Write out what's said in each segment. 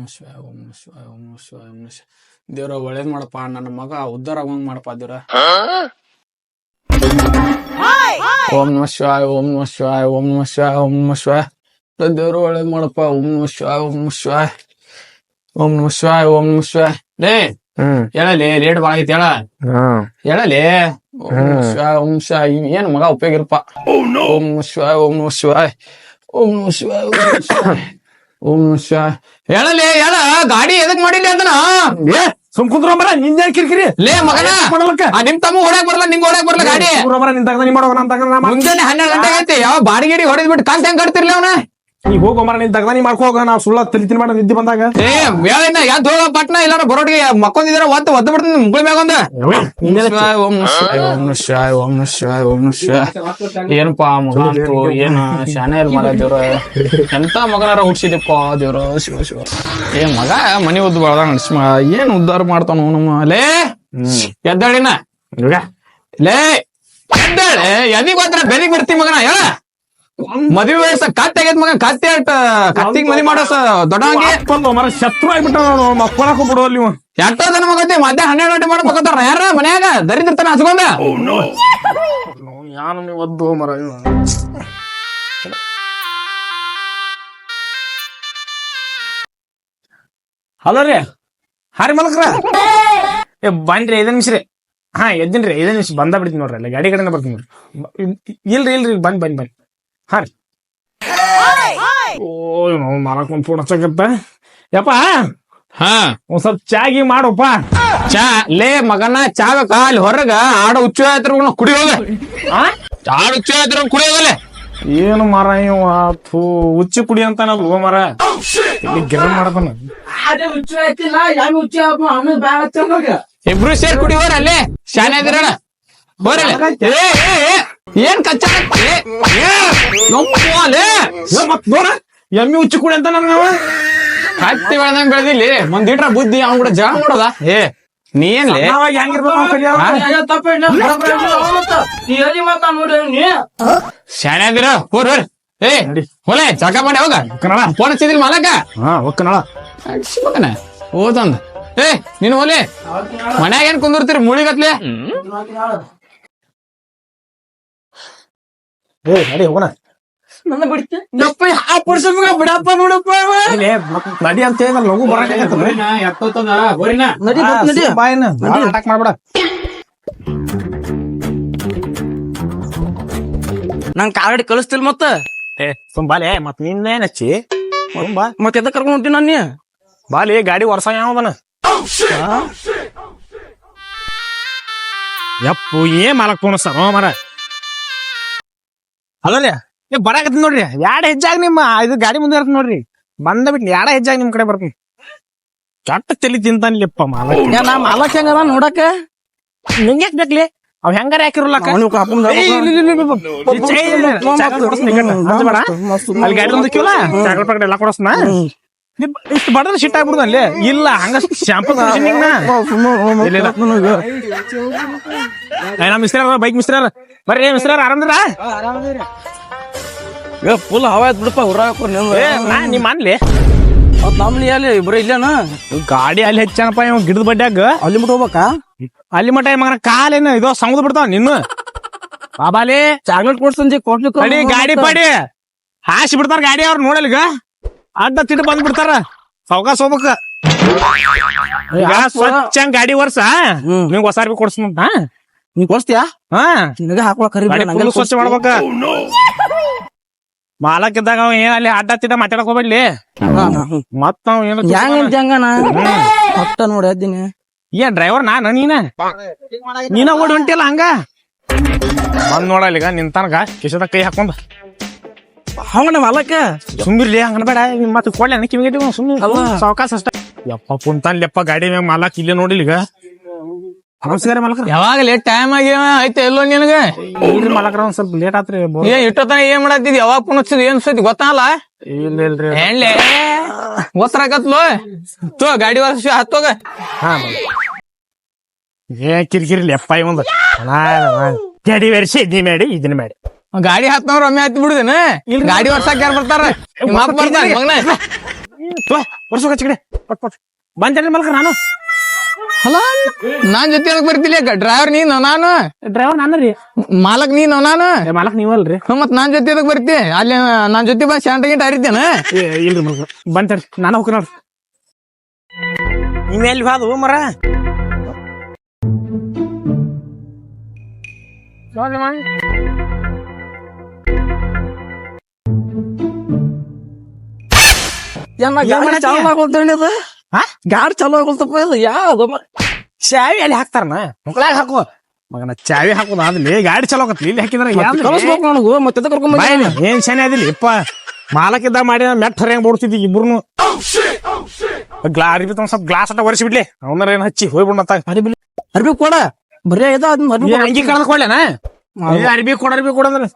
ನಮಃ ಶಿವಾಯ ಓಂ ಶಿವಾಯ ಓಂ ಶಿವಾಯ ಓಂ ಶಿವಾಯ ದೇವ್ರ ಒಳ್ಳೇದ್ ಮಾಡಪ್ಪ ನನ್ನ ಮಗ ಉದ್ದಾರ ಆಗೋಂಗ್ ಮಾಡಪ್ಪ ದೇವ್ರ ಓಂ ನಮ ಶಿವಾಯ ಓಂ ನಮ ಶಿವಾಯ ಓಂ ನಮ ಶಿವಾಯ ಓಂ ನಮ ಶಿವಾಯ ದೇವ್ರ ಒಳ್ಳೇದ್ ಮಾಡಪ್ಪ ಓಂ ನಮ ಶಿವಾಯ ಓಂ ನಮ ಶಿವಾಯ ಓಂ ನಮ ಶಿವಾಯ ಓಂ ನಮ ಶಿವಾಯ ಲೇ ಹ್ಮ್ ಹೇಳಲಿ ಲೇಟ್ ಬಾಳ ಐತಿ ಹೇಳ ಹೇಳಲಿ ಓಂ ಶಿವಾಯ ಓಂ ಶಿವಾಯ ಏನ್ ಮಗ ಉಪಯೋಗ ಇರಪ್ಪ ಓಂ ನಮ ಶಿವಾಯ ಓಂ ನಮ ಶಿವಾಯ ಓಂ ನಮ ಶಿವಾಯ ಓಂ ಶಿವಾಯ ಓಂ ಶಾ ಹೇಳಲಿ ಹೇಳ ಗಾಡಿ ಎದಕ್ ಮಾಡಿಲ್ಲ ಅದನ್ನ? ಏ ಸುಮ್ ಕುಂದ್ರ ಮರ ನಿಂದ ಕಿರಿಕಿರಿ? ಲೇ ಮಗನ. ಮಾಡಲಕ್ಕ? ನಿಮ್ ತಮ್ಮ ಹೊಡ್ಯಾಕ್ ಬರಲ್ಲ ನಿಂಗ್ ಹೊಡ್ಯಾಕ್ ಬರಲ್ಲ ಗಾಡಿ. ಕುಂದ್ರ ಮರ ನಿಂತಾಗ ತಗದ ನೀ ಮಾಡೋ ನನ್ ಮುಂಜಾನೆ ಹನ್ನೆರಡು ಗಂಟೆ ಐತಿ ಯಾವ ಬಾಡಿಗೆ ಹೊಡೆದ್ ಬಿಟ್ಟು ಕಂತ ಹೆಂಗ್ ಕಟ್ತಿರ್ಲಿ ಅವನ? ನೀ ಹೋಗೋ ಮರ ನೀನ್ ತಗದ ನೀ ಮಾಡ್ಕೋ ಹೋಗ ನಾ ಸುಳ್ಳ ತಿನ್ ಮಾಡ ನಿದ್ದೆ ಬಂದಾಗ. ಏ ಹೇಳಿನ ಯಾವ್ದು ಹೋಗ ಪಟ್ನ ಇಲ್ಲಾರ ಬರೋಟಿಗೆ ಮಕ್ಕೊಂದಿದಾರ ಒತ್ತ ಒತ್ತ ಬಿಡ್ತೀನಿ ಮುಗಳ ಮ್ಯಾಗ ಒಂದ. ಓಂ ನಮಃ ಶಿವಾಯ ಓಂ ನಮಃ ಶಿವಾಯ ಓಂ ನಮಃ ಶಿವಾಯ ಏನಪ್ಪಾ ಮಗ ಅಂತೂ ಏನ ಶಾನೆ ಇಲ್ ಮಗ ದೇವ್ರ? ಎಂತ ಮಗನಾರ ಹುಡ್ಸಿದಪ್ಪ ದೇವ್ರ? ಶಿವ ಶಿವ. ಏ ಮಗ ಮನಿ ಉದ್ದು ಬಾಳ್ದ ನಡ್ಸ್ಮ ಏನ್ ಉದ್ಧಾರ ಮಾಡ್ತಾನ ನಮ್ಮ ಲೇ ಎದ್ದಾಳಿನ ಲೇ ಎದ್ದಾಳೆ ಎದಿಗ್ ಹೋದ್ರ ಬೆನಿಗ್ ಬಿಡ್ತಿ ಮಗನ ಹೇಳ. ಮದ್ವೆ ವಯಸ್ಸ ಕತ್ತೆ ಆಗೈತ್ ಮಗ ಕತ್ತೆ ಆಯ್ತ ಕತ್ತಿಗ್ ಮನಿ ಮಾಡೋ ಸರ್ ದೊಡ್ಡವಂಗೆ ಬಂದು ಮರ ಶತ್ರು ಆಗ್ಬಿಟ್ಟ ಮಕ್ಕಳಕ್ಕೂ ಬಿಡುವ ನೀವು ಎಷ್ಟೋ ಜನ ಮಗತ್ತೆ ಮಧ್ಯ ಹನ್ನೆರಡು ಗಂಟೆ ಮಾಡ್ಬೇಕಂತಾರ ಯಾರ ಮನ್ಯಾಗ? ದರಿದ್ರತನ ಹಚ್ಕೊಂಡ. ಯಾನು ನೀವು ಒದ್ದು ಮರ ಹಲೋ ರೀ. ಹಾರಿ ಮಲಕ್ರ. ಏ ಬನ್ರಿ ಐದು ನಿಮಿಷ ರೀ ಹಾ ಎದ್ದಿನ್ರಿ ಐದ ನಿಮಿಷ ಬಂದ ಬಿಡ್ತೀನಿ ನೋಡ್ರಿ ಅಲ್ಲಿ ಗಾಡಿ ಕಡೆ ಬರ್ತೀನಿ ನೋಡ್ರಿ. ಇಲ್ರಿ ಇಲ್ರಿ ಬನ್ನಿ ಬನ್ನಿ ಬನ್ನಿ ಹಾ ರೀ ಓ ನಾವು ಮಾಲಕ್ ಒಂದು ಫೋನ್ ಹಚ್ಚಕತ್ತ ಯಪ್ಪ ಹಾ. ಒಂದ್ ಸ್ವಲ್ಪ ಚಾಗಿ ಮಾಡಪ್ಪ. ಚಾ. ಲೇ ಮಗನ ಚಾ ಬೇಕಾ ಅಲ್ಲಿ ಹೊರಗ ಆಡ ಹುಚ್ಚು ಆಯ್ತು ಕುಡಿ ಹೋಗ. ಆಡ ಹುಚ್ಚು ಆಯ್ತು ಕುಡಿ ಹೋಗಲೆ ಏನು ಮರ ಇವ? ಥೂ ಉಚ್ಚಿ ಕುಡಿ ಅಂತ ನಾವು ಮರ? ಇಲ್ಲಿ ಗಿರ ಮಾಡತಾನ. ಇಬ್ರು ಸೇರ್ ಕುಡಿ ಹೋರ ಅಲ್ಲೇ. ಶಾನೆ ಇದ್ರಣ ಹೋರಲ್ಲ ಏನ್ ಕಚ್ಚಾ. ಏ, ಮತ್ ನೋಡ. ಎಮ್ಮಿ ಉಚ್ಚಿ ಕುಡಿ ಅಂತ ನಾವ ಹತ್ತಿ ಬೆಳ್ದಂಗ್ ಬೆಳ್ದಿಲ್ಲಿ ಒಂದಿಟ್ರ ಬುದ್ಧಿ ಅವ್ನ್ ಕೂಡ ಜಗಳ ಮಾಡೋದ ಏ ನೀ ಏನ್ಲೇ? ಶಾನೆ ಇದ್ದೀರ ಹೋರ್ ಹೋರ್. ಏ ನಡಿ. ಹೊಲೆ ಜಾಗ ಮಾಡಿ ಹೋಗ. ಕನ್ನಡ. ಫೋನ್ ಹಚ್ಚಿದಿಲ್ ಮಲಕ? ಹಾ ಒಕ್ಕನಳ ಮಗನ ಓದಂದ. ಏ ನೀನು ಹೋಲೆ. ಮನ್ಯಾಗ ಏನ್ ಕುಂದಿರ್ತೀರಿ ಮುಳಿಗತ್ಲೆ ಏ ನಡಿ ಹೋಗೋಣ. ಇಲ್ಲೇ ಮತ್ತ್ ನಡಿ ಅಂತ ಹೇಳಿದ್ರೆ ಲಘು ನಡಿ ಬಾಯಿನ ಅಟ್ಯಾಕ್ ಮಾಡ್ಬೇಡ. ನಂಗ್ ಕಾಲಡಿ ಕಳಿಸ್ತಿಲ್ ಮತ್ತ? ಏ ಸುಮ್ ಬಾಲೆ ಮತ್ ನಿನ್ನೇನ್ ಹಚ್ಚಿ ಸುಮ್ ಬಾ. ಮತ್ ಎದ ಕರ್ಕೊಂಡ್ ಹೊಂಟಿ ನಾನು ಬಾಲಿ ಗಾಡಿ ವರ್ಷ ಯಾವ್ದನ ಯಪ್ಪು ಏನ್ ಮಾಲಕ್ ತೋಣಿಸ್ತಾರ ಮರ ಅಲ್ಲರಿ ಏ ಬರಾಕತ್ತಿ ನೋಡ್ರಿ. ಯಾಡ ಹೆಜ್ಜಾಗ ನಿಮ್ಮ ಇದು ಗಾಡಿ ಮುಂದೆ ಇರ್ತ ನೋಡ್ರಿ. ಬಂದ ಬಿಟ್ಟು ಯಾಡ ಹೆಜ್ಜಾಗ ನಿಮ್ ಕಡೆ ಬರ್ತೀನಿ ಕೆಟ್ಟ ತಲಿ ತಿಂತಾನಿಲ್ಲಪ್ಪ ಮಾಲಕ್ ನಾ ಮಾಲಕ್ ಹೆಂಗದ ನೋಡಕ ನಿಂಗೆ ಯಾಕೆ ಬೇಕ್ಲಿ? ಅವ್ ಹೆಂಗಾರ ಹಾಕಿರಲ್ಲ ಅವ್ನಿಗ್ ಅಲ್ಲಿ ಗಾಡಿ ಚಾಕಲ್ ಎಲ್ಲ ಕೊಡಸ್ನ? ಇಷ್ಟು ಬಡದ್ರೆ ಶಿಟ್ ಆಗ್ಬಿಡುದ ಅಲ್ಲಿ? ಇಲ್ಲ ಹಂಗ ಶಾಂಪಲ್ ನಮ್ಮ ಮಿಸ್ತ್ರ ಬೈಕ್ ಮಿಸ್ತ್ರ ಬರ್ರಿ ಮಿಸ್ತ್ರ ಏ ಫುಲ್ ಹವಾ ಆಯ್ತು ಬಿಡಪ್ಪ ಹೊರ ಏ ನಾ ನಿಮ್ ಅನ್ಲಿ. ಮತ್ ನಮ್ಲಿ ಅಲ್ಲಿ ಇಬ್ರು ಇಲ್ಲೇನ? ಗಾಡಿ ಅಲ್ಲಿ ಹೆಚ್ಚನಪ್ಪ ಇವ್ ಗಿಡದ ಬಡ್ಡ್ಯಾಗ ಅಲ್ಲಿ ಮುಟ್ ಹೋಗ್ಬೇಕಾ? ಅಲ್ಲಿ ಮಟ ಮಗನ ಕಾಲೇನು ಇದು ಸಮುದ್ರ ಬಿಡ್ತಾವ ನಿನ್ನ. ಬಾಬಾಲಿ. ಚಾಕ್ಲೇಟ್ ಕೊಡ್ಸಂಜಿ ಕೊಡ್ಲಿಕ್ಕೆ ಗಾಡಿ ಪಾಡಿ. ಹಾಸಿ ಬಿಡ್ತಾರ ಗಾಡಿ ಅವ್ರ ನೋಡಲ್ಗ ಅಡ್ಡ ತಿಟ್ಟು ಬಂದ್ ಬಿಡ್ತಾರ ಸಾವ್ಕಾಸ್ ಹೋಗ್ಬೇಕ. ಈಗ ಸ್ವಚ್ಛ ಗಾಡಿ ವರ್ಷ. ನಿಂಗ್ ಹೊಸ ಅರ್ಬಿ ಕೊಡ್ಸ್ನಂತ ನೀ ಕೊಡ್ಸ್ತೀಯಾ? ಹಾ. ನಿನಗ ಹಾಕೊಳಕ್ ಕರಿ ಗಾಡಿ full ಸ್ವಚ್ಛ ಮಾಡ್ಬೇಕ. ಮಾಲಕ್ ಇದ್ದಾಗ ಅವ ಏನ್ ಅಲ್ಲಿ ಅಡ್ಡ ತಿಟ್ಟ ಮಾತಾಡಕ್ ಹೋಗ್ಬೇಡ್ಲಿ. ಮತ್ತ ಅವ ಏನು ಹೆಂಗ್ ಹಂಗನ ಹೊಟ್ಟ ನೋಡಿ ಏನ್ ಡ್ರೈವರ್ ನಾನ ನೀನ? ನೀನ ಓಡಿ ಹೊಂಟಿಲ್ಲ ಹಂಗ? ಬಂದ್ ನೋಡಲ್ಲ ಈಗ ನಿಂತನಗ ಕಿಶದ ಕೈ ಹಾಕೊಂಡ. ಹಂಗನ ಮಲಕ? ಸುಮ್ಮಿರ್ಲಿ ಹಂಗನ ಬೇಡ. ಮತ್ತೆ ಕೊಡ್ಲಿ ಅನ್ನ ಕಿವಿಗೆ ಸುಮ್ಮನೆ ಅಲ್ಲ. ಸಾವಕಾಶ ಅಷ್ಟ. ಯಪ್ಪ ಕುಂತಾನ್ ಲೆಪ್ಪ ಗಾಡಿ ಮ್ಯಾಗ ಮಾಲಕ್ ಇಲ್ಲೇ ನೋಡಿಲ್ಲ ಈಗ. ನಮಸ್ಕಾರ ಮಲಕ್ರ. ಯಾವಾಗ ಲೇಟ್ ಟೈಮ್ ಆಗಿ ಐತೆ ಎಲ್ಲೋ ನಿನಗ? ಇಲ್ರಿ ಮಲಕ್ರ ಒಂದ್ ಸ್ವಲ್ಪ ಲೇಟ್ ಆತ್ರಿ ಏ ಏನ್ ಇಟ್ಟತನ ಏನ್ ಮಾಡತ್ತಿದ್ ಯಾವಾಗ ಪುನಸ್ತಿದ್ ಏನ್ ಸತಿ ಗೊತ್ತಲ್ಲ ಇಲ್ಲ ಇಲ್ರಿ. ಗೊತ್ತಾಗತ್ಲೋ ತೋ ಗಾಡಿ ವರ್ಷ ಹತ್ತೋಗ ಹಾ. ಏ ಕಿರಿಕಿರಿ ಎಪ್ಪ ಒಂದು. ಗಾಡಿ ವರ್ಷ ಇದನ್ನ ಮಾಡಿ ಇದನ್ನ ಮಾಡಿ. ಗಾಡಿ ಹತ್ತನವ್ರ ಒಮ್ಮೆ ಹತ್ತಿ ಬಿಡುದೇನ? ಇಲ್ಲಿ ಗಾಡಿ ವರ್ಷಕ್ಕೆ ಯಾರು ಬರ್ತಾರ? ನಿಮ್ಮ ಬರ್ತಾರ ಮಗನ. ವರ್ಷಕ್ಕೆ ಹಚ್ಚಿಕಡೆ ಪಟ್ ಪಟ್. ಬಂದೇನ್ರಿ ಮಲ್ಕ ನಾನು. ಅಲ್ಲ ನಾನ್ ಜೊತೆ ಅದಕ್ ಬರ್ತಿಲ್ಲ? ಡ್ರೈವರ್ ನೀನು ನಾನು? ಡ್ರೈವರ್ ನಾನು ರೀ. ಮಾಲಕ್ ನೀನು ನಾನು? ಮಾಲಕ್ ನೀವಲ್ರಿ ಹ್ಮ್, ಮತ್ ನಾನ್ ಜೊತೆ ಅದಕ್ ಬರ್ತಿ? ಅಲ್ಲಿ ನಾನ್ ಜೊತೆ ಬಂದ್ ಶಾಂಟ ಗಿಂಟ ಹರಿತೇನ. ಇಲ್ರಿ ಮಲ್ಕ. ಬಂತೇನ್ರಿ ನಾನು ಹೋಗ್ತೀನಿ ನೋಡ್ರಿ ನೀವ್ ಮರ ಬಾದು ಮರ ಏನ ಗಾಡಿ? ಚಾಲು ಆಗೋಲ್ತೇನೆ ಅದು ಹಾ? ಗಾಡಿ ಚಾಲು ಆಗೋಲ್ತಪ್ಪ ಯಾವ ಯಾವ್ದು? ಚಾವಿ ಅಲ್ಲಿ ಹಾಕ್ತಾರನ? ಮಕ್ಕಳಾಗ ಹಾಕು. ಮಗನ ಚಾವಿ ಹಾಕೋದು ಆದ್ಲಿ ಗಾಡಿ ಚಲೋ ಆಕತ್ಲಿ ಇಲ್ಲಿ ಹಾಕಿದ್ರ ಮತ್ತೆ ಕಳಿಸ್ಬೇಕು ನನಗೂ ಮತ್ತೆ ಕರ್ಕೊಂಡ್ ಬಂದಿ? ಏನ್ ಶನಿ ಅದಿಲ್ಲ ಇಪ್ಪ ಮಾಲಕಿದ್ದ ಮಾಡಿ ಮೆಟ್ ಹೊರಂಗ್ ಬಿಡ್ತಿದ್ದಿ ಇಬ್ರುನು. ಗ್ಲಾ ಅರ್ಬಿ ತಮ್ಮ ಸ್ವಲ್ಪ ಗ್ಲಾಸ್ ಅಟ ಒರೆಸಿ ಬಿಡ್ಲಿ. ಅವನರ ಏನ್ ಹಚ್ಚಿ ಹೋಗ್ಬಿಡ್ನತ್ತ ಅರ್ಬಿ ಅರ್ಬಿ ಕೊಡ. ಬರೀ ಇದ ಅದನ್ನ ಅರ್ಬಿ ಕೊಡ. ಅಂಗಿ ಕಳೆದ ಕೊಡ್ಲೇನ? ಅರ್ಬಿ ಕೊಡ ಅರ್ಬಿ ಕೊಡ ಅಂದ್ರೆ.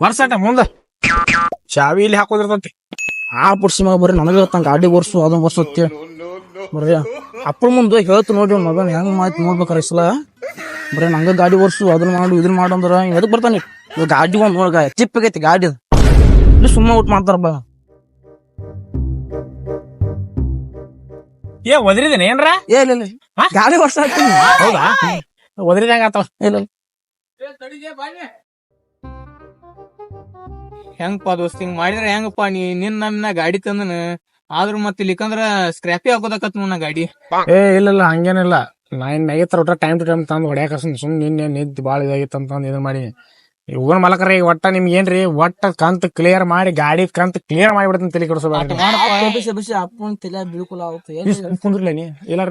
ವರ್ಷಾಟ ಮುಂದ. ಚಾವಿ ಇಲ್ಲಿ ಹಾಕೋದಿರ್ತಂತಿ. ಆ ಪುಡ್ಸಿ ಮಗ ಬರೀ ನನಗೆ ಹೇಳ್ತಾನ ಗಾಡಿ ಬರ್ಸು ಅದನ್ನ ವರ್ಷ ಅಂತೇಳಿ ಬರೀ ಅಪ್ಪಳ ಮುಂದೆ ಹೇಳ್ತು ನೋಡಿ ಅವ್ನ ಮಗನ ಹೆಂಗ್ ಮಾತು ನೋಡ್ಬೇಕಾರ ಸಲ. ಬರೀ ನಂಗ ಗಾಡಿ ಬರ್ಸು ಅದನ್ನ ಮಾಡು ಇದನ್ನ ಮಾಡು ಅಂದ್ರ ಇವ್ ಎದಕ್ ಬರ್ತಾನೆ? ಗಾಡಿ ಒಂದ್ ನೋಡ್ಗ ಚಿಪ್ಪಗೈತಿ ಗಾಡಿ ಅದು. ಇಲ್ಲಿ ಸುಮ್ಮ ಊಟ ಮಾಡ್ತಾರ ಬಾ. ಏ ಒದರಿದೇನೆ ಏನ್ರ? ಏ ಇಲ್ಲ ಇಲ್ಲ. ಗಾಡಿ ವರ್ಷ ಹೌದಾ? ಒದರಿದಂಗ ಆತಾವ. ಇಲ್ಲ ಇಲ್ಲ. ಹೆಂಗಪ್ಪ ದೋಸ್ತ, ಹಿಂಗ್ ಮಾಡಿದ್ರ ಹೆಂಗಪ್ಪ? ನೀ ನಿನ್ ನನ್ನ ಗಾಡಿ ತಂದನ. ಆದ್ರ ಮತ್ ಇಲ್ಲಿಕಂದ್ರ ಸ್ಕ್ರಾಪಿ ಹಾಕೋದಕ್ಕತ್ ನನ್ನ ಗಾಡಿ. ಏ ಇಲ್ಲ ಇಲ್ಲ ಹಂಗೇನಿಲ್ಲ. ನಾ ಐತ್ರ ಒಟ್ಟ ಟೈಮ್ ಟು ಟೈಮ್ ತಂದ್ ಹೊಡ್ಯಾಕ ಸುಮ್ ನಿನ್ನೆ ನಿದ್ ಬಾಳ ಇದಾಗಿತ್ತು ಅಂತಂದ್ ಇದನ್ ಮಾಡಿ. ಹೋಗೋಣ ಮಲಕರ ಈಗ ಒಟ್ಟ ನಿಮ್ಗೆ ಏನ್ರಿ? ಒಟ್ಟ ಕಂತ್ ಕ್ಲಿಯರ್ ಮಾಡಿ ಗಾಡಿ ಕಂತ್ ಕ್ಲಿಯರ್ ಮಾಡಿಬಿಡ್ತೀನಿ ತಲೆ ಅಪ್ಪನ ಬೀಳ್ಕೊಲ ಆಗುತ್ತೆ. ಕುಂದ್ರಲ್ಲ ನೀ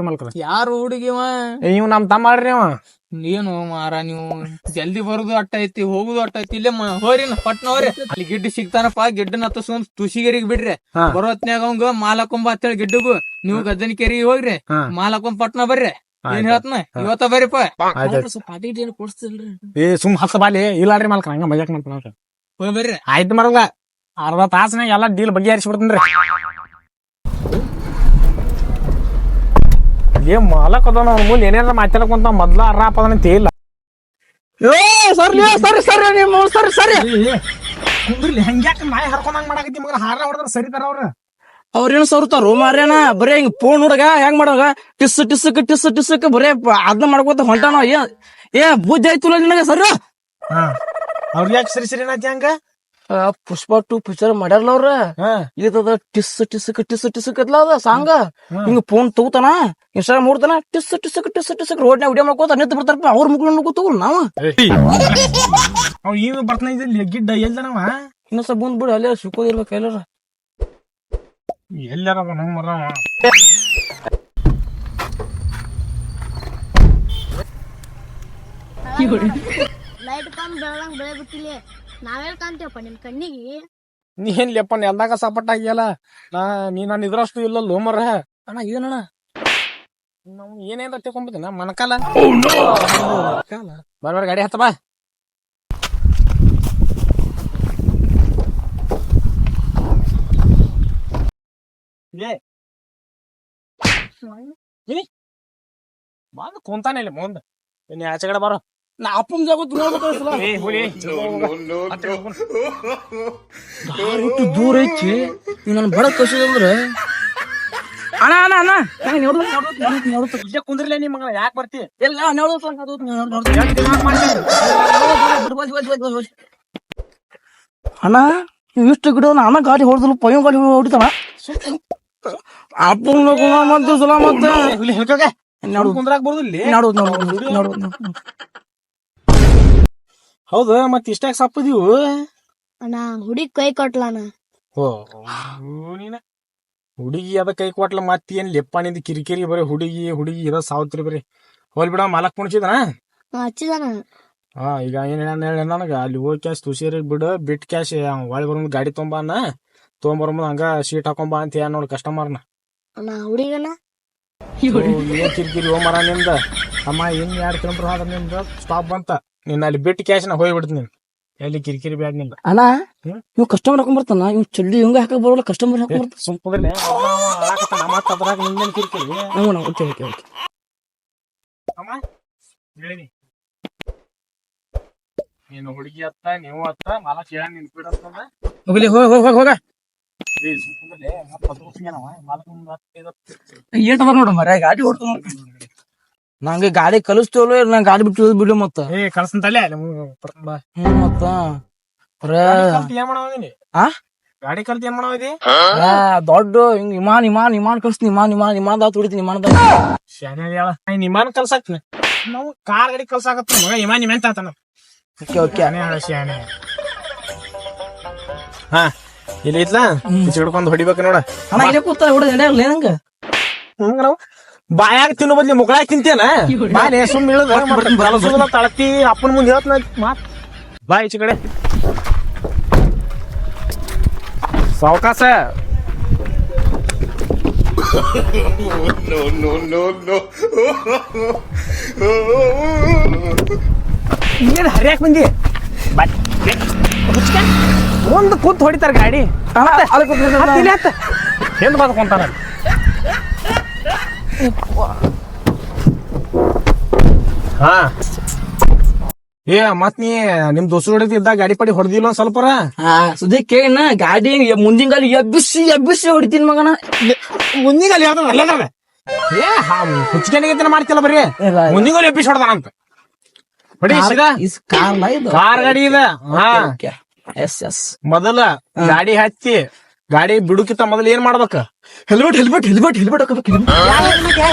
ಮಲ್ಕರ. ಯಾರು ಹುಡುಗಿವ ನಮ್ ತಮ್ಮ ಮಾಡ್ರಿ ಅವ ಏನು ಮಾರ ನೀವು ಜಲ್ದಿ ಬರುದು ಅಟ್ಟ ಐತಿ ಹೋಗುದು ಅಟ್ಟ ಐತಿ ಇಲ್ಲೇ ಹೋರಿ ಪಟ್ನವ್ರಿ ಅಲ್ಲಿ ಗಿಡ್ಡ ಸಿಗ್ತಾನಪ್ಪ ಗಿಡ್ಡನ ಹತ್ತಸ್ಕೊಂಡ್ ತುಸಿಗೇರಿಗೆ ಬಿಡ್ರಿ. ಬರೋತ್ನ್ಯಾಗ ಅವಂಗ ಮಾಲಕೊಂಬ ಅಂತೇಳಿ ಗಿಡ್ಡಗು ನೀವು ಗದ್ದನ ಕೆರಿಗೆ ಹೋಗ್ರಿ ಮಾಲಕೊಂಬ ಮಾಲ್ ಪಟ್ನ ಬರ್ರಿ. ಏನ್ ಆಯ್ತು. ಹೇಳ್ತನ? ಇವತ್ತ ಬರೀಪ. ಆಯ್ತು ಪಾಟಿ ಏನು ಕೊಡಿಸ್ತಿಲ್ರಿ ಏ ಸುಮ್ ಹಸ ಬಾಲಿ. ಇಲ್ಲಾಡ್ರಿ ಮಾಲ್ಕ ಹಂಗ ಮಜಾಕ್ ಮಾಡ್ತಾನ ಹೋಗಿ ಬರ್ರಿ. ಆಯ್ತು ಮರಲ್ಲ ಅರ್ಧ ತಾಸನಾಗ ಎಲ್ಲಾ ಡೀಲ್ ಬಗೆಹರಿಸ್ಬಿಡ್ತೀನಿ ಏ ಮಾಲಕ್ ಅದ ಅವ್ನ ಮುಂದೆ ಏನೇನ ಮಾತಾಡಕೊಂತ ಮೊದ್ಲ ಅರ್ರಾಪ ಅದನ್ನ ತೇಲ್ಲ ಏ ಸರ್ಲಿ ಸರಿ ಸರಿ ನೀವು ಸರಿ ಸರಿ. ಕುಂದ್ರಲಿ. ಹೆಂಗ್ಯಾಕ ನಾಯಿ ಹರ್ಕೊಂಡಂಗ್ ಮಾಡಕತ್ತಿ ಮಗನ? ಹಾರ ಹೊಡೆದ್ರ ಸರಿತಾರ ಅವ್ರ. ಅವ್ರೇನು ಸೌರ್ತಾರು ಮಾರ್ಯಾನ ಬರೇ ಹಿಂಗ್ ಫೋನ್ ಹುಡುಗ ಹೆಂಗ್ ಮಾಡೋಗ? ಟಿಸ್ ಟಿಸ್ಕ್ ಟಿಸ್ ಟಿಸ್ಕ್ ಬರೇ ಅದನ್ನ ಮಾಡ್ಕೊತ ಹೊಂಟಾನ ಏ ಏ ಬುದ್ಧಿ ಆಯ್ತಲ್ಲ ನಿನಗೆ ಸರ್? ಅವ್ರ ಯಾಕೆ ಸರಿ ಸರಿ ಹಂಗ? ಪುಷ್ಪ ಟು ಪಿಕ್ಚರ್ ಮಾಡ್ಯಾರಲ್ಲ ಅವ್ರ? ಹಾ. ಇದದ ಟಿಸ್ ಟಿಸ್ಕ್ ಟಿಸ್ ಟಿಸ್ಕ್ ಅದ್ಲ ಅದ ಸಾಂಗ? ಹಿಂಗ ಫೋನ್ ತಗೋತಾನ? ಇನ್ಸ್ಟಾಗ್ರಾಮ್ ನೋಡ್ತಾನ? ಟಿಸ್ ಟಿಸ್ಕ್ ಟಿಸ್ ಟಿಸ್ಕ್ ರೋಡ್ನ್ಯಾಗ ವಿಡಿಯೋ ಮಾಡ್ಕೋತ ನಿಂತ ಬರ್ತಾರಪ್ಪ ಅವ್ರ ಮುಗ್ಳು ನೋಡ್ಕೋತವ್ ನಾವ? ಅವ್ ಇವ್ ಬರ್ತಾನ ಗಿಡ್ಡ ಎಲ್ಲನವ ಇನ್ನೊಂದ್ ಸ್ವಲ್ಪ ಬಂದ್ಬಿಡು ಬಿಡು ಅಲ್ಲೇ ಸಿಕ್ಕೋದಿರ್ಬೇಕು ಎಲ್ಲಾರ. ಎಲ್ಲಾರ ನಂಗ್ ಮರವ ಲೈಟ್ ಕಂಬ ಬೆಳದಂಗ್ ಬೆಳೆ ಬಿಟ್ಟಿಲ್ಲ. ನಾವೆಲ್ ಕಾಣ್ತೇವಪ್ಪ ನಿನ್ ಕಣ್ಣಿಗೆ? ನೀನ್ ಲೆಪ್ಪ ಎಲ್ದಾಗ ಸಪೋರ್ಟ್ ಆಗಿಯಲ್ಲ ನಾ ನೀ ನಾನು ಇದ್ರಷ್ಟು ಇಲ್ಲ ಲೋಮರ ಅಣ್ಣ ಏನಣ್ಣ ನಾವು ಏನೇನ ತಿಳ್ಕೊಂಬಿಟ್ಟಿನ ಮನಕಾಲ ಬರ್ ಬರ್ ಗಾಡಿ ಹತ್ತ ಬಾ ಏ ಏ? ಬಂದ್ ಕುಂತಾನೆ ಇಲ್ಲಿ ಮುಂದ ಇನ್ನು ಆಚೆ ಕಡೆ ಬರೋ ನಾ ಅಪ್ಪನ ಜಾಗ ನೋಡ್ಬೇಕು ಏ ಹುಲಿ ಇಟ್ಟು ದೂರ ಐತಿ ನೀವು ನನ್ ಬಡ ಕಳ್ಸಿದಂದ್ರ ಅಣ್ಣ ಅಣ್ಣ ಅಣ್ಣ ಕುಂದ್ರಲೇ ನಿಮ್ಮ ಮಗ ಯಾಕೆ ಬರ್ತಿ ಎಲ್ಲ? ಅಣ್ಣ ಇಷ್ಟು ಗಿಡ ಅಣ್ಣ ಗಾಡಿ ಹೊಡೆದಲ್ಲ ಪಯ್ಯ ಗಾಡಿ ಹೊಡಿತಾನ ಅಪ್ಪನ ಗುಣ ಮತ್ತೆ ಸುಲ ಮತ್ತೆ ಹುಲಿ ಹಿಡ್ಕೋಗೆ. ನೋಡು. ಕುಂದ್ರಾಕ್ ಬರುದಿಲ್ಲ ಇಲ್ಲಿ. ನೋಡು ನೋಡು ನೋಡು ಹೌದು ಮತ್ ಇಷ್ಟಾಗ ಸಪ್ಪದಿವು ಅಣ್ಣ ಹುಡುಗಿ ಕೈ ಕೊಟ್ಲಾನ ಓ ನೀನ. ಹುಡುಗಿ ಅದ ಕೈ ಕೊಟ್ಲ ಮತ್ ಏನ್ ಲೆಪ್ಪ ನಿಂದ ಕಿರಿಕಿರಿ ಬರೀ ಹುಡುಗಿ ಹುಡುಗಿ ಇರೋ ಸಾವತ್ರಿ ಬರೀ. ಹೋಲ್ ಬಿಡ ಮಾಲಕ್ ಕುಣಿಸಿದನ ಹಚ್ಚಿದಾನ. ಹಾ ಈಗ ಏನ್ ಹೇಳ ಹೇಳ ನನಗ. ಅಲ್ಲಿ ಹೋಗಿ ಕ್ಯಾಶ್ ತುಸಿರಿಗೆ ಬಿಡು ಬಿಟ್ ಕ್ಯಾಶ್ ಒಳಗೆ ಬರೋ ಗಾಡಿ ತೊಂಬಾನ ತೊಗೊಂಬರ್ಮುಂದ ಹಂಗ ಸೀಟ್ ಹಾಕೊಂಬಾ ಅಂತ ಏನ್ ನೋಡಿ ಕಸ್ಟಮರ್ನ ಅಣ್ಣ ಹುಡುಗನ? ಏನ್ ಕಿರ್ಕಿರಿ ಓ ಮರ ನಿಂದ. ಅಮ್ಮ ಇನ್ ಎರಡು ಕಿಲೋಮೀಟರ್ ಆದ್ರೆ ನಿಮ್ದು ಸ್ಟಾಪ್ ಬಂತ. ನಿನ್ನ ಅಲ್ಲಿ ಬಿಟ್ಟು ಕ್ಯಾಶ್ ನಾ ಹೋಗ್ಬಿಡ್ತೀನಿ ನೀನು. ಎಲ್ಲಿ ಕಿರಿಕಿರಿ ಬ್ಯಾಡ್ನಿಂದ. ಅಣ್ಣ? ಇವ್ ಕಸ್ಟಮರ್ ಹಾಕೊಂಡ್ ಬರ್ತಾನ ಇವ್ ಚಲ್ಲಿ ಹಿಂಗ ಹಾಕಕ್ ಬರೋಲ್ಲ ಕಸ್ಟಮರ್ ಹಾಕೊಂಡ್ ಬರ್ತಾನ ಸುಮ್ಮನೆ ಮತ್ತ ಅದ್ರಾಗ ನಿಂದೇನ್ ಕಿರಿಕಿರಿ? ಹ್ಞೂ ಓಕೆ ಓಕೆ ಓಕೆ. ಅಮ್ಮ ಹೇಳಿ ನೀನು ಹುಡುಗಿ ಅತ್ತ ನೀವು ಅತ್ತ ಮಾಲಕ್ ಹೇಳ ನಿನ್ ಬಿಡತ್ತಂದ ಹೋಗ್ಲಿ ಹೋಗ ಹೋಗ ಹೋಗ. ಏಟ್ ಅದ ನೋಡು ಮರ ಗಾಡಿ ನಂಗೆ ಗಾಡಿ ಕಲಿಸ್ತೇವಲ್ಲ ನಂಗೆ ಗಾಡಿ ಬಿಟ್ಟು ಬಿಡು ಮತ್ತ. ಏ ಕಳ್ಸಂತಲ್ಲೇ ಹ್ಮ್ ಮತ್ತ. ಬರೇ ಏನ್ ಮಾಡವನಿ ಆ? ಗಾಡಿ ಕಲ್ತಿ ಏನ್ ಮಾಡೋದಿ ಆ, ದೊಡ್ಡ ಹಿಂಗ್ ಇಮಾನ್ ಇಮಾನ್ ಇಮಾನ್ ಕಳಿಸ್ತೀನಿ ಇಮಾನ್ ಇಮಾನ್ ದಾತ್ ಹೊಡಿತೀನಿ ಇಮಾನ್ದಾತ್ ಶಾನೆ ಹೇಳ. ನಿಮಾನ ಕಲ್ಸಾಕ್ತೀನಿ ನಾವು ಕಾರ್ ಗಾಡಿ ಕಲ್ಸಾಕತ್ತ ಮಗ ಇಮಾನ್ ಇಮೆಂತ ಆತನ ಓಕೆ ಓಕೆ. ಶಾನೆ ಹಾ. ಇಲ್ಲಿ ಐತ್ಲ ಹಿಡ್ಕೊಂಡ್ ಹೊಡಿಬೇಕು ನೋಡ. ಅಣ್ಣ ಇಲ್ಲೇ ಕೂತ ಹೊಡೆದ ನಡೆಯಲ್ಲ ನಂಗ. ಹಂಗ ನಾವು ಬಾಯಾಗ ತಿನ್ನೋ ಬದ್ಲಿ ಮುಗಳಾಗ ತಿಂತೇನ? ಬಾನೆ ಸುಮ್ ಇಳದ ತಳತಿ ಅಪ್ಪನ ಮುಂದೆ ಹೇಳ್ತ ಮಾತ್. ಬಾ ಈಚೆ ಕಡೆ. ಸಾವಕಾಶ. ಏನ್ ಹರಿಯಾಕ ಬಂದಿ. ಬಾಯ್. ಮುಂದ್ ಕೂತ್ ಹೊಡಿತಾರ ಗಾಡಿ. ಹಿಂದ್ ಬದ್ಕೊಂತಾನ ಹಾ. ಏ ಮತ್ ನೀ ನಿಮ್ ದೋಸ್ರು ಹೊಡಿತಿ ಇದ್ದ ಗಾಡಿ ಪಡಿ ಹೊಡೆದಿಲ್ಲ ಒಂದ್ ಸ್ವಲ್ಪರ? ಹಾ ಸುದ್ದಿ ಕೇಳಿನ ಗಾಡಿ ಮುಂದಿನ ಗಾಲಿ ಎಬ್ಬಿಸಿ ಎಬ್ಬಿಸಿ ಹೊಡಿತೀನಿ ಮಗನ. ಮುಂದಿಗಲ್ಲಿ ಯಾವ್ದು ಅಲ್ಲದ ಏ ಹಾ ಮಾಡ್ತಿಲ್ಲ ಬರೀ ಮುಂದಿನ ಗಾಲಿ ಎಬ್ಬಿಸಿ ಹೊಡೆದಾನಂತ. ಅಂತ ಕಾರ್ ಗಾಡಿ ಇದೆ ಹಾ. ಎಸ್ ಎಸ್ ಮೊದಲ ಗಾಡಿ ಹಚ್ಚಿ ಗಾಡಿ ಬಿಡುಕಿತ ಮೊದಲ ಏನ್ ಮಾಡ್ಬೇಕ? ಹೆಲ್ಮೆಟ್ ಹೆಲ್ಮೆಟ್ ಹೆಲ್ಮೆಟ್ ಹೆಲ್ಮೆಟ್ ಹಾಕೋಬೇಕು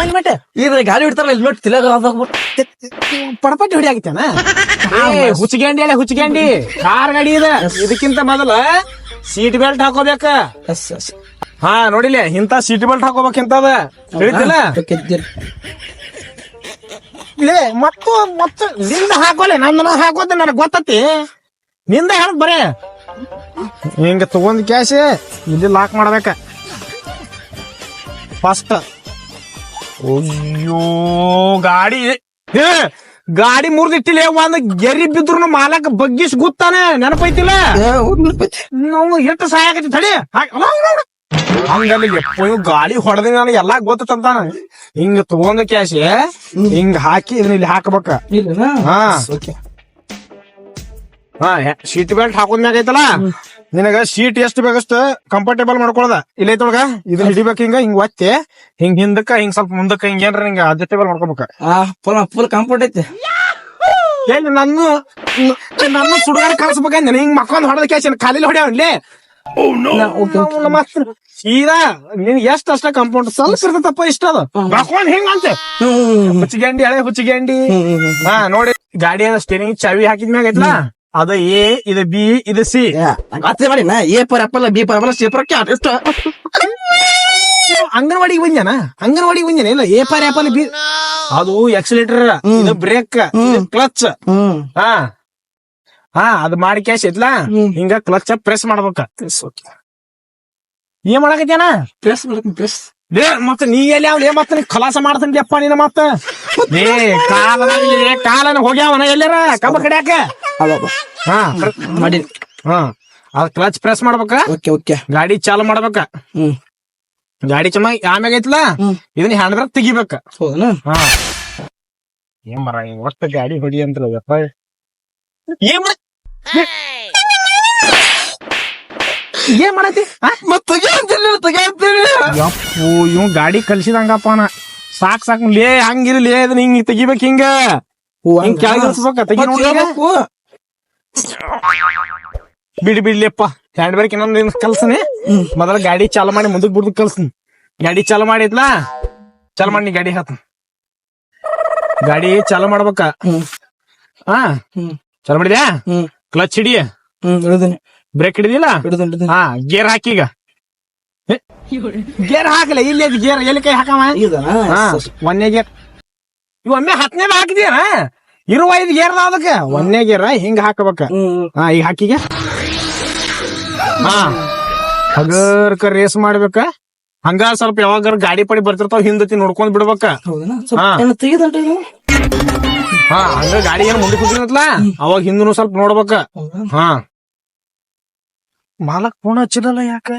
ಹೆಲ್ಮೆಟ್ ಈಗ ಗಾಡಿ ಹಿಡ್ತಾರ ಹೆಲ್ಮೆಟ್ ತಿಲಗ ಪಡಪಟ್ಟಿ ಹೊಡಿ ಆಗಿತ್ತೇನ? ಹುಚ್ಚಿಗೆಂಡಿ ಅಲ್ಲ ಹುಚ್ಚಿಗೆಂಡಿ. ಕಾರ್ ಗಾಡಿ ಇದೆ. ಇದಕ್ಕಿಂತ ಮೊದಲ ಸೀಟ್ ಬೆಲ್ಟ್ ಹಾಕೋಬೇಕ. ಎಸ್ ಎಸ್ ಹಾ ನೋಡಿಲ್ಲ ಇಂತ ಸೀಟ್ ಬೆಲ್ಟ್ ಹಾಕೋಬೇಕಿಂತದ ತಿಳಿತಿಲ್ಲ? ಮತ್ತು ಮತ್ತು ನಿಂದ ಹಾಕೋಲೆ ನನ್ನ ಹಾಕೋದೆ ನನಗೆ ಗೊತ್ತತಿ? ನಿಂದ ಹೇಳದ್ ಬರೇ. ಹಿಂಗ ತಗೊಂಡ್ ಕ್ಯಾಶ್ ಇಲ್ಲಿ ಲಾಕ್ ಮಾಡ್ಬೇಕ. ಫಸ್ಟ್ ಅಯ್ಯೋ ಗಾಡಿ. ಏ ಗಾಡಿ ಮುರಿದಿಟ್ಟಿಲ್ಲ ಒಂದ್ ಗೆರಿ ಬಿದ್ರು ಮಾಲಕ್ ಬಗ್ಗಿಸ್ ಗುತ್ತಾನೆ ನೆನಪೈತಿಲ್ಲ? ನಾವು ಎಷ್ಟು ಸಹಾಯ ಆಗತ್ತೆ ತಡಿ. ಹಾಕ್- ಅಲ್ಲ, ಅಲ್ಲ, ಅಲ್ಲ. ಹಂಗಲ್ಲಿ ಇವ್ ಗಾಡಿ ಹೊಡೆದ ಎಲ್ಲಾ ಗೊತ್ತಂತಾನ. ಹಿಂಗ ತಗೊಂಡ ಕ್ಯಾಶ್ ಹಿಂಗ ಹಾಕಿ ಇದನ್ನ ಇಲ್ಲಿ ಹಾಕ್ಬೇಕ. ಹಾ. ಓಕೆ ಹಾ ಸೀಟ್ ಬೆಲ್ಟ್ ಹಾಕೋದ್ಮ್ಯಾಗ ಐತಲ್ಲ? ನಿನಗ ಸೀಟ್ ಎಷ್ಟು ಬೇಕಷ್ಟ ಕಂಫರ್ಟೇಬಲ್ ಮಾಡ್ಕೊಳದ? ಇಲ್ಲ ಐತೊಳಗ ಇದನ್ನ ಹಿಡಿಬೇಕು ಹಿಂಗ ಹಿಂಗ್ ಒತ್ತೆ ಹಿಂಗ್ ಹಿಂದಕ್ಕ ಹಿಂಗ್ ಸ್ವಲ್ಪ ಮುಂದಕ್ಕ ಹಿಂಗ ಏನ್ರ ಹಿಂಗ ಅಡ್ಜಸ್ಟೇಬಲ್ ಮಾಡ್ಕೋಬೇಕ. ಆ ಫುಲ್ ಫುಲ್ ಕಂಫರ್ಟ್ ಐತಿ. ಏನ್ ನನ್ನ ನನ್ನ ಸುಡುಗಾರ ಕಳ್ಸ್ಬೇಕಂದ್ರೆ ಹಿಂಗ್ ಮಕ್ಕೊಂದ್ ಹೊಡೆದ ಕ್ಯಾಶ್ ಖಾಲಿ ಹೊಡ್ಯಾವನ್ಲಿ ಸೀದಾ ನಿನ್ ಎಷ್ಟ್ ಅಷ್ಟ ಕಂಪೌಂಡ್ ಸ್ವಲ್ಪ ಇರ್ತದಪ್ಪ ಇಷ್ಟ ಅದು. ಮಕ್ಕೊಂಡ್ ಹಿಂಗ ಅಂತೆ. ಹುಚ್ಚಿಗೆಂಡಿ ಹಳೆ ಹುಚ್ಚಿಗೆಂಡಿ. ಹಾ ನೋಡಿ ಗಾಡಿ ಸ್ಟೇರಿಂಗ್ ಚಾವಿ ಹಾಕಿದ್ಮ್ಯಾಗ ಐತ್ಲಾ ಅದ ಎ ಇದು ಬಿ ಇದು ಸಿ ಅತ್ತೆ ಮಾಡಿ ನಾ A for apple B for apple C for cat ಎಷ್ಟು ಅಂಗನವಾಡಿಗೆ ಬಂದ್ಯಾನ ಅಂಗನವಾಡಿಗೆ ಬಂದ್ಯಾನ ಇಲ್ಲ ಎ ಪಾರ್ ಆಪಲ್ ಬಿ ಅದು ಎಕ್ಸಿಲೇಟರ್ ಇದು ಬ್ರೇಕ್ ಕ್ಲಚ್ ಹ್ಮ್ ಹಾ ಹಾ ಅದ್ ಮಾಡಿ ಕ್ಯಾಶ್ ಐತ್ಲಾ ಹ್ಮ್. ಹಿಂಗ ಕ್ಲಚ್ ಪ್ರೆಸ್ ಮಾಡ್ಬೇಕ ಏನ್ ಮಾಡಕತ್ಯಾನ ಪ್ರೆಸ್ ಪ್ರೆಸ್ ಲೇ ಮತ್ತ ನೀ ಎಲ್ಲಿ ಏ ಮತ್ತ ನೀ ಖಲಾಸ ಅಪ್ಪ ನೀನ ಮತ್ತ? ಲೇ ಕಾಲ ಕಾಲನ ಹೋಗ್ಯಾವನ ಎಲ್ಲಾರ? ಕಬ್ಬ ಕಡ್ಯಾಕ ಹಾ ಮಾಡಿ. ಹಾ. ಅದ್ ಕ್ಲಚ್ ಪ್ರೆಸ್ ಮಾಡ್ಬೇಕ? Okay okay. ಗಾಡಿ ಚಾಲು ಮಾಡ್ಬೇಕ? ಹ್ಮ್. ಗಾಡಿ ಚಮ ಆಮ್ಯಾಗ ಐತ್ಲಾ? ಇದನ್ನ ಹ್ಯಾಂಡ್ರ ಬ್ರೇಕ್ ತೆಗಿಬೇಕ? ಹೌದನ? ಹಾ. ಏನ್ ಮರ ಒಟ್ಟ ಗಾಡಿ ಹೊಡಿ ಅಂತ ಏನ್ ಏನ್ ಮಾಡತಿ ಮತ್ ಯಪ್ಪು ಇವ್ ಗಾಡಿ ಕಲ್ಸಿದಂಗಪ್ಪ ನಾ ಸಾಕ್ ಸಾಕ್. ಲೇ ಹಂಗಿರ್ಲಿ ಅದನ್ನ ಹಿಂಗ್ ತೆಗಿಬೇಕ್ ಹಿಂಗ. ಹಿಂಗ್. ಕೆಳಗ್ ಇಳಿಸ್ಬೇಕ ತೆಗಿ ನೋಡ್ಬೇಕು. ಬಿಡಿ ಬಿಡ್ಲಿಪ್ಪ ಹ್ಯಾಂಡ್ ಬ್ರೇಕ್ ಇನ್ನೊಂದ್ ಕಲ್ಸನೆ. ಮೊದಲ ಗಾಡಿ ಚಾಲು ಮಾಡಿ ಮುಂದಕ್ ಬಿಡ್ದು ಕಲ್ಸನಿ. ಗಾಡಿ ಚಾಲು ಮಾಡಿದ್ಲಾ? ಚಾಲು ಮಾಡಿ ಗಾಡಿ ಹತ್ತ. ಗಾಡಿ ಚಾಲು ಮಾಡ್ಬೇಕ. ಆ? ಹಾ. ಚಾಲು ಮಾಡಿದ್ಯಾ? ಕ್ಲಚ್ ಹಿಡಿ. ಹ್ಮ್ ಬ್ರೇಕ್ ಹಿಡಿದಿಲ್ಲ? ಹಾ ಗೇರ್ ಹಾಕಿಗ ಗೇರ್ ಹಾಕಲ್ಲ ಇಲ್ಲಿ ಗೇರ್ ಎಲ್ಲಿ ಕೈ ಹಾಕವ ಒಂದೇ ಗೇರ್ ಇವ್ ಒಮ್ಮೆ ಹತ್ತನೇ ಹಾಕಿದೀರ ಇರುವ ಐದು ಗೇರ್ ಅದಕ್ಕ. ಒಂದೇ ಗೇರ್ ಹಿಂಗ ಹಾಕಬೇಕ. ಹಾ ಈಗ ಹಾಕಿಗ ಹಾ. ಹಗರ್ಕ ರೇಸ್ ಮಾಡ್ಬೇಕ. ಹಂಗ ಸ್ವಲ್ಪ ಯಾವಾಗ ಗಾಡಿ ಪಡಿ ಬರ್ತಿರ್ತಾವ ಹಿಂದತಿ ನೋಡ್ಕೊಂಡ್ ಬಿಡ್ಬೇಕ. ಹಾ. ಹಂಗ ಗಾಡಿ ಏನ್ ಮುಂದೆ ಕುಂತಿರತ್ಲ ಅವಾಗ ಹಿಂದನು ಸ್ವಲ್ಪ ನೋಡ್ಬೇಕ. ಹಾ. ಮಾಲಕ್ ಫೋನ್ ಹಚ್ಚಿರಲ್ಲ ಯಾಕೆ?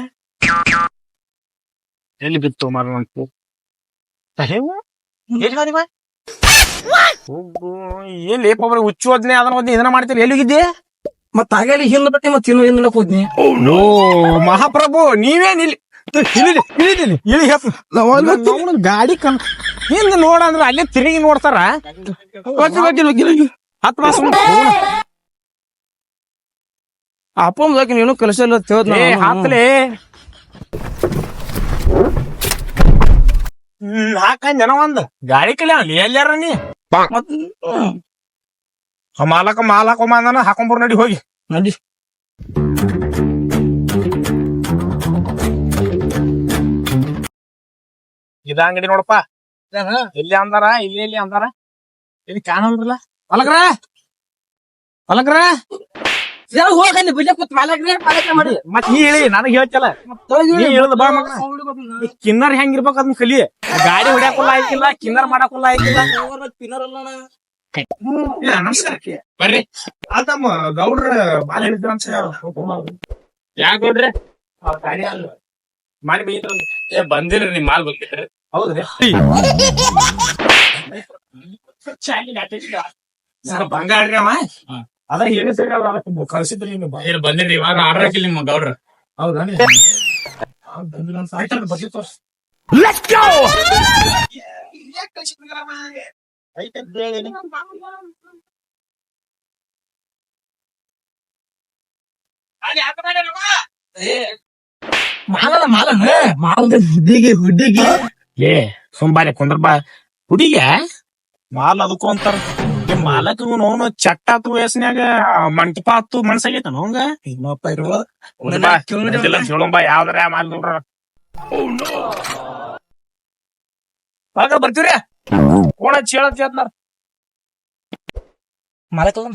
ಎಲ್ಲಿ ಬಿತ್ತು ಮಾರ ನಂತು ಎಲ್ಲಿ ಒಬ್ಬರು ಹುಚ್ಚು ಹೋದ್ನೆ ಅದನ್ನ ಹೋದ್ನಿ ಇದನ್ನ ಮಾಡ್ತೀರಿ ಎಲ್ಲಿ ಹೋಗಿದ್ದೆ? ಮತ್ತೆ ಆಗಲಿ ಹಿಂದ ಬಟ್ಟೆ ಮತ್ತೆ ಇನ್ನು ಹಿಂದ ಹೋದ್ನಿ. ಓ ಮಹಾಪ್ರಭು ನೀವೇನ್ ಇಲ್ಲಿ ಇಳಿಲಿ ಇಲ್ಲಿ ಇಳಿ ಅವ್ನು ಗಾಡಿ ಕಣ್ ಹಿಂದ್ ನೋಡಂದ್ರ ಅಲ್ಲೇ ತಿರುಗಿ ನೋಡ್ತಾರ? ಹತ್ತು ಮಾಸ ಅಪ್ಪ ಏನು ಕೆಲಸ ಇಲ್ಲ ಅಂತ ಹೇಳ್ದ್ ನಾನು. ಹಾಕ್ಲೆ. ಹ್ಮ್ ಹಾಕಂದ್ ಜನ ಒಂದ್. ಗಾಡಿ ಕಲಿ ಅಲ್ಲಿ ಎಲ್ಲಾರ ನೀ? ಮತ್ ಮಾಲಕ ಮಾಲ್ ಹಾಕೊಂಬ ಅಂದಾನ ಹಾಕೊಂಬರ್ ನಡಿ ಹೋಗಿ. ನಡಿ. ಇದ ಅಂಗಡಿ ನೋಡಪ್ಪ. ಇಲ್ಲಿ ಅಂದಾರ ಇಲ್ಲಿ ಇಲ್ಲಿ ಅಂದಾರ. ಇಲ್ಲಿ ಕಾಣಲ್ರಲ್ಲ ಅಲಕ್ರ ಹೊಲಗ್ರ ಜರ ಹೋಗ್ ಅಲ್ಲಿ ಬಿಡ್ಲೆ ಕೂತ್ ಮಾಲಕ್ರೆ ಮಾಲಕ್ರೆ ಮಾಡಿ ಮತ್ ನೀ ಹೇಳಿ ನನಗ್ ಹೇಳ್ತಲ್ಲ. ನೀ ಹೇಳ್ದ ಬಾ ಮಗ ಈ ಕಿನ್ನರ್ ಹೆಂಗಿರ್ಬೇಕು ಅದನ್ನ ಕಲಿ. ಗಾಡಿ ಹೊಡ್ಯಾಕಲ್ಲ ಆಯ್ತಿಲ್ಲ ಕಿನ್ನರ್ ಮಾಡಾಕಲ್ಲ ಆಯ್ತಿಲ್ಲ ಬರ್ರಿ. ಆತಮ್ಮ ಗೌಡ್ರ ಬಾಲ್ ಹೇಳಿದ್ರ ಅಂತ ಯಾಕ ಗೌಡ್ರೆ? ಅವ್ರ್ ಗಾಡಿ ಅಲ್ಲ ಮಾಡಿ ಏ ಬಂದಿರಿ ನಿಮ್ ಮಾಲ್ ಬಂದಿರಿ. ಹೌದ್ರಿ? ಅಮ್ಮ. ಅದ ಹೇಳಿ ಸರಿ ಅವ್ರ ಕಳ್ಸಿದ್ರಿ ನೀವು ಬಂದಿರಿ ಇವಾಗ ಆರ್ಡರ್ ಹಾಕಿಲ್ಲ ನಿಮ್ಮ ಗೌಡ್ರ. ಹೌದಾ ಅಂತ ಆಯ್ತಲ್ಲ ಬರ್ಲಿ ತೋರ್ಸ್. ಮಾಲನ ಮಾಲನ ಮಾಲದ ಹುಡುಗಿ ಹುಡುಗಿ ಏ ಸೋಂಬಾರಿ ಕುಂದ್ರಬಾ. ಹುಡುಗ ಮಾಲ್ ಅದಕ್ಕೂ ಅಂತಾರ. ನಿಮ್ ಮಾಲಕ್ ನೋನು ಚಟ್ಟ ಆತು ವಯಸ್ಸಿನಾಗ ಮಂಟಪ ಆತು ಮನ್ಸಾಗೈತ ನೋಂಗ ಇನ್ನೊಪ್ಪ ಇರುವ ಹೇಳೋಂಬ ಯಾವ್ದಾರ ಮಾಲ್ ನೋಡ್ರ. ಬಾಗ ಬರ್ತೀವ್ರಿ. ಕೋಣ ಚೇಳತ್ ಚೇತ್ನಾರ ಮಾಲಕಲ್ಲ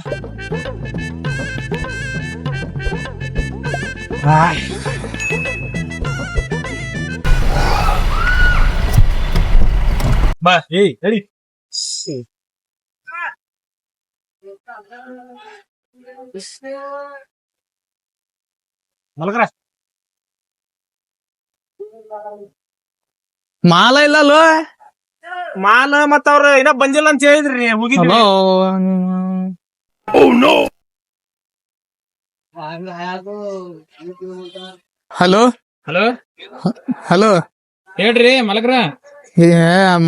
ಬಾ ಏಯ್ ಹೇಳಿ ಮಲಗ್ರ. ಇಲ್ಲ ಅಲ್ವ ಮಾಲ ಮತ್ತ ಅವ್ರ ಇನ್ನ ಬಂದಿಲ್ಲ ಅಂತ ಹೇಳಿದ್ರಿ ಹೋಗಿದ್ವಿ ಹಲೋ? ಹಲೋ? ಹಲೋ? ಹಲೋ? ಹೇಳ್ರಿ ಮಲಗ್ರ. ಏ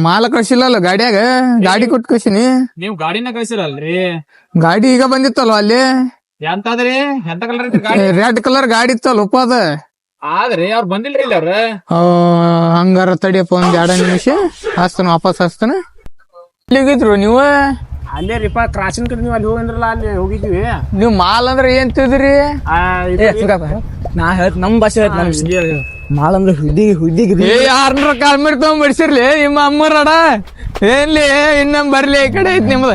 ಮಾಲ ಕಳ್ಸಿಲ್ಲಲ್ಲ ಗಾಡಿಯಾಗ? ಗಾಡಿ ಕೊಟ್ಟು ಕಳ್ಸಿನಿ. ನೀವ್ ಗಾಡಿನ ಕಳ್ಸಿರಲ್ರಿ? ಗಾಡಿ ಈಗ ಬಂದಿತ್ತಲ್ವ ಅಲ್ಲಿ? ಎಂತಾದ್ರಿ? ಎಂತ ಕಲರ್ ಐತ್ರಿ ಗಾಡಿ? ರೆಡ್ ಕಲರ್ ಗಾಡಿ ಇತ್ತಲ್ಲ ಉಪ್ಪಾದ ಆದ್ರಿ ಅವ್ರ ಬಂದಿಲ್ರಿ ಇಲ್ಲ ಅವ್ರ. ಆ, ಹಂಗಾರ ತಡಿಯಪ್ಪ ಒಂದ್ ಎರಡ ನಿಮಿಷ. ಹಸ್ತಾನ ವಾಪಸ್ ಹಸ್ತಾನ ಎಲ್ಲಿಗಿದ್ರು ನೀವು? ಅಲ್ಲೇ ರೀಪಾ ಕ್ರಾಸಿನ ಕಡೆ ನೀವು ಅಲ್ಲಿ ಹೋಗಂದ್ರಲ್ಲ ಅಲ್ಲಿ ಹೋಗಿದ್ವಿ. ನೀವು ಮಾಲ್ ಅಂದ್ರೆ ಏನ್ ತಿದ್ರಿ ನಾ ಹೇಳ್ತ ನಮ್ ಭಾಷೆ ಹೇಳ್ತ ಅಂದ್ರೆ ಹುಡ್ಡಿಗೆ ಹುಡ್ಡಿಗೆ ಏ ಯಾರನ್ನ ಕಾಲ್ ತಗೊಂಡ್ ಬಿಡ್ಸಿರ್ಲಿ ನಿಮ್ಮ ಅಮ್ಮರಡ. ಏನ್ಲಿ ಇನ್ನೊಂದ್ ಬರ್ಲಿ ಈ ಕಡೆ ಐತಿ ನಿಮ್ದ.